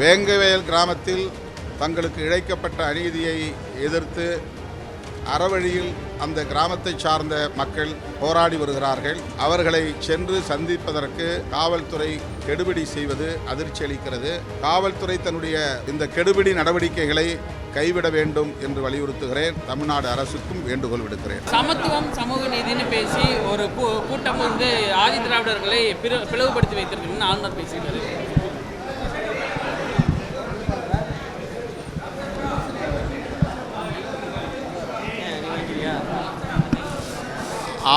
வேங்கவேல் கிராமத்தில் தங்களுக்கு இழைக்கப்பட்ட அநீதியை எதிர்த்து அறவழியில் அந்த கிராமத்தை சார்ந்த மக்கள் போராடி வருகிறார்கள். அவர்களை சென்று சந்திப்பதற்கு காவல்துறை கெடுபிடி செய்வது அதிர்ச்சி அளிக்கிறது. காவல்துறை தன்னுடைய இந்த கெடுபிடி நடவடிக்கைகளை கைவிட வேண்டும் என்று வலியுறுத்துகிறேன். தமிழ்நாடு அரசுக்கும் வேண்டுகோள் விடுக்கிறேன். சமத்துவம் சமூக நீதினு பேசி ஒரு கூட்டம் வந்து ஆதி திராவிடர்களை பிளவுபடுத்தி வைத்திருக்குன்னு ஆளுநர் பேசுகிறார்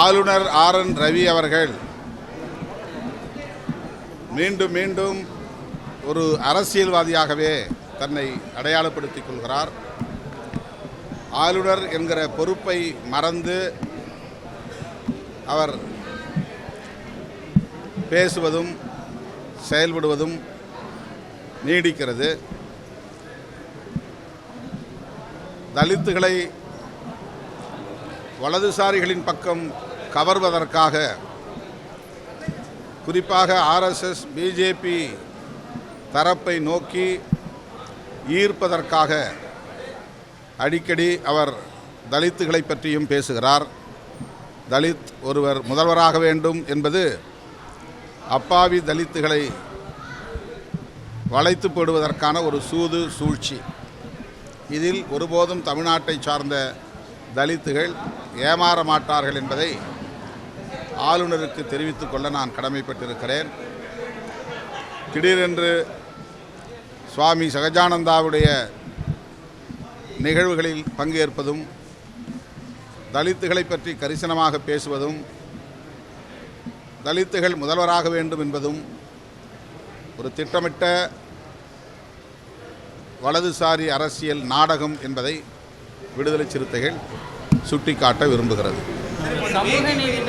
ஆளுநர் ஆர் என் ரவி அவர்கள் மீண்டும் மீண்டும் ஒரு அரசியல்வாதியாகவே தன்னை அடையாளப்படுத்திக் கொள்கிறார். ஆளுநர் என்கிற பொறுப்பை மறந்து அவர் பேசுவதும் செயல்படுவதும் நீடிக்கிறது. தலித்துகளை வலதுசாரிகளின் பக்கம் கவர்வதற்காக குறிப்பாக ஆர்எஸ்எஸ் பிஜேபி தரப்பை நோக்கி ஈர்ப்பதற்காக அடிக்கடி அவர் தலித்துகளை பற்றியும் பேசுகிறார். தலித் ஒருவர் முதல்வராக வேண்டும் என்பது அப்பாவி தலித்துகளை வளைத்து போடுவதற்கான ஒரு சூது சூழ்ச்சி. இதில் ஒருபோதும் தமிழ்நாட்டை சார்ந்த தலித்துகள் ஏமாற மாட்டார்கள் என்பதை ஆளுநருக்கு தெரிவித்துக் கொள்ள நான் கடமைப்பட்டிருக்கிறேன். திடீரென்று சுவாமி சகஜானந்தாவுடைய நிகழ்வுகளில் பங்கேற்பதும் தலித்துகளை பற்றி கரிசனமாக பேசுவதும் தலித்துகள் முதல்வராக வேண்டும் என்பதும் ஒரு திட்டமிட்ட வலதுசாரி அரசியல் நாடகம் என்பதை விடுதலை சிறுத்தைகள் சுட்டிக்காட்ட விரும்புகிறது. சமூக நீதி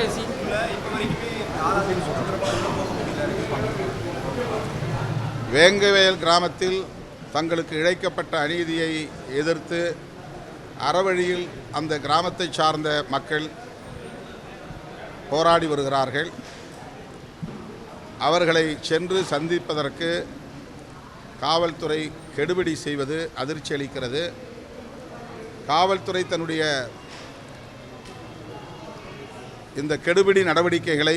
வேங்கவேல் கிராமத்தில் தங்களுக்கு இழைக்கப்பட்ட அநீதியை எதிர்த்து அறவழியில் அந்த கிராமத்தை சார்ந்த மக்கள் போராடி வருகிறார்கள். அவர்களை சென்று சந்திப்பதற்கு காவல்துறை கெடுபிடி செய்வது அதிர்ச்சி அளிக்கிறது. காவல்துறை தன்னுடைய இந்த கெடுபிடி நடவடிக்கைகளை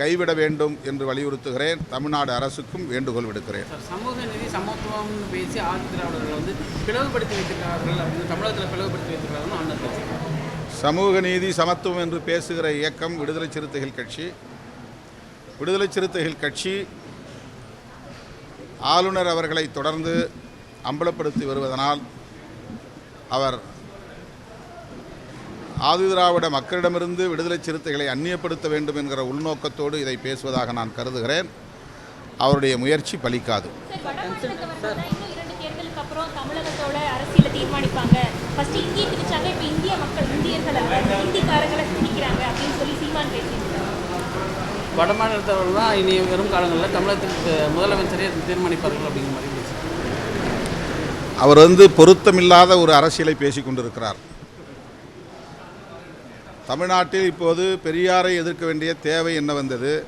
கைவிட வேண்டும் என்று வலியுறுத்துகிறேன். தமிழ்நாடு அரசுக்கும் வேண்டுகோள் விடுக்கிறேன். சமூக நீதி சமத்துவம்னு பேசி ஆதி திராவிடர்களை வந்து பிளவுபடுத்தி வைத்திருக்கிறார்கள். தமிழகத்தில் பிளவுபடுத்தி வைத்திருக்கிறார்கள் சமூக நீதி சமத்துவம் என்று பேசுகிற இயக்கம் விடுதலை சிறுத்தைகள் கட்சி. விடுதலை சிறுத்தைகள் கட்சி ஆளுநர் அவர்களை தொடர்ந்து அம்பலப்படுத்தி வருவதனால் அவர் ஆதிதிராவிட மக்களிடமிருந்து விடுதலை சிறுத்தைகளை அந்நியப்படுத்த வேண்டும் என்கிற உள்நோக்கத்தோடு இதை பேசுவதாக நான் கருதுகிறேன். அவருடைய முயற்சி பலிக்காது. சார் வட மாநிலத்தவர்கள் தான் இன்னும் இரண்டு தேர்தலுக்கு அப்புறம் தமிழகத்தோட அரசியலை தீர்மானிப்பாங்க. ஃபர்ஸ்ட் இந்திய திணிச்சாங்க இப்போ இந்திய மக்கள் இந்தியர்கள் அல்ல இந்திக்காரங்களை திணிக்கிறாங்க அப்படின்னு சொல்லி சீமான் பேசியிருக்காங்க வட மாநிலத்தவர்கள் தான் இனி வரும் காலங்களில் தமிழகத்திற்கு முதலமைச்சரே தீர்மானிப்பார்கள் அப்படிங்கிற மாதிரி அவர் வந்து பொருத்தமில்லாத ஒரு அரசியலை பேசிக் கொண்டிருக்கிறார் தமிழ்நாட்டில் இப்போது பெரியாரை எதிர்க்க வேண்டிய தேவை என்ன வந்தது?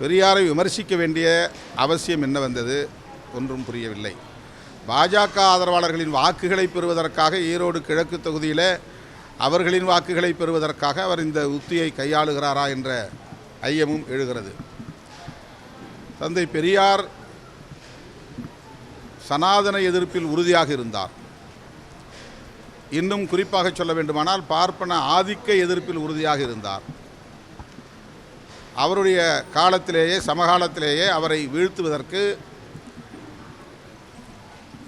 பெரியாரை விமர்சிக்க வேண்டிய அவசியம் என்ன வந்தது? ஒன்றும் புரியவில்லை. பாஜக ஆதரவாளர்களின் வாக்குகளை பெறுவதற்காக ஈரோடு கிழக்கு தொகுதியில் அவர்களின் வாக்குகளை பெறுவதற்காக அவர் இந்த உத்தியை கையாளுகிறாரா என்ற ஐயமும் எழுகிறது. தந்தை பெரியார் சனாதன எதிர்ப்பில் உறுதியாக இருந்தார். இன்னும் குறிப்பாக சொல்ல வேண்டுமானால் பார்ப்பன ஆதிக்க எதிர்ப்பில் உறுதியாக இருந்தார். அவருடைய காலத்திலேயே சமகாலத்திலேயே அவரை வீழ்த்துவதற்கு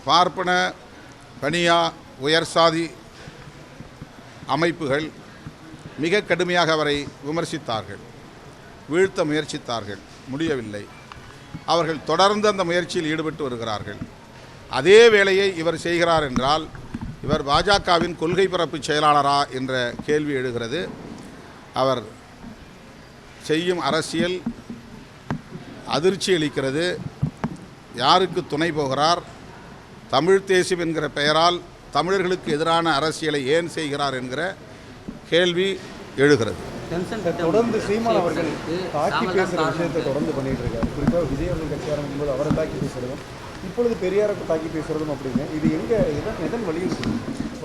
பார்ப்பன பனியா உயர் சாதி அமைப்புகள் மிக கடுமையாக அவரை விமர்சித்தார்கள் வீழ்த்த முயற்சித்தார்கள் முடியவில்லை. அவர்கள் தொடர்ந்து அந்த முயற்சியில் ஈடுபட்டு வருகிறார்கள். அதே வேலையை இவர் செய்கிறார் என்றால் இவர் பாஜகவின் கொள்கை பரப்பு செயலாளரா என்ற கேள்வி எழுகிறது. அவர் செய்யும் அரசியல் அதிர்ச்சி அளிக்கிறது. யாருக்கு துணை போகிறார்? தமிழ் தேசியம் என்கிற பெயரால் தமிழர்களுக்கு எதிரான அரசியலை ஏன் செய்கிறார் என்கிற கேள்வி எழுகிறது. தொடர்ந்து சீமான் அவர்கள் தாக்கி பேசுகிற விஷயத்தை தொடர்ந்து பண்ணிட்டு இருக்காரு. குறிப்பாக விஜய் அவர்கள் கட்சி ஆரம்பிக்கும் போது அவரை தாக்கி பேசுறதும் இப்பொழுது பெரியாரை தாக்கி பேசுறதும் அப்படின்னு. இது எங்க எதன் எதன்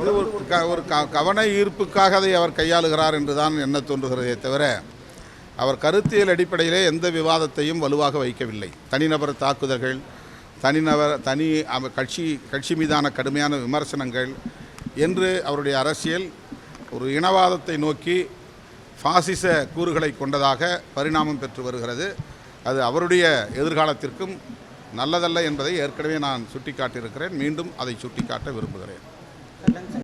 இது ஒரு க ஒரு க கவன ஈர்ப்புக்காக அதை அவர் கையாளுகிறார் என்று தான் எண்ண தோன்றுகிறதே தவிர அவர் கருத்தியல் அடிப்படையிலே எந்த விவாதத்தையும் வலுவாக வைக்கவில்லை. தனிநபர் தாக்குதல்கள் தனிநபர் தனி கட்சி கட்சி மீதான கடுமையான விமர்சனங்கள் என்று அவருடைய அரசியல் ஒரு இனவாதத்தை நோக்கி ஃபாசிச கூறுகளை கொண்டதாக பரிணாமம் பெற்று வருகிறது. அது அவருடைய எதிர்காலத்திற்கும் நல்லதல்ல என்பதை ஏற்கனவே நான் சுட்டிக்காட்டியிருக்கிறேன். மீண்டும் அதை சுட்டிக்காட்ட விரும்புகிறேன்.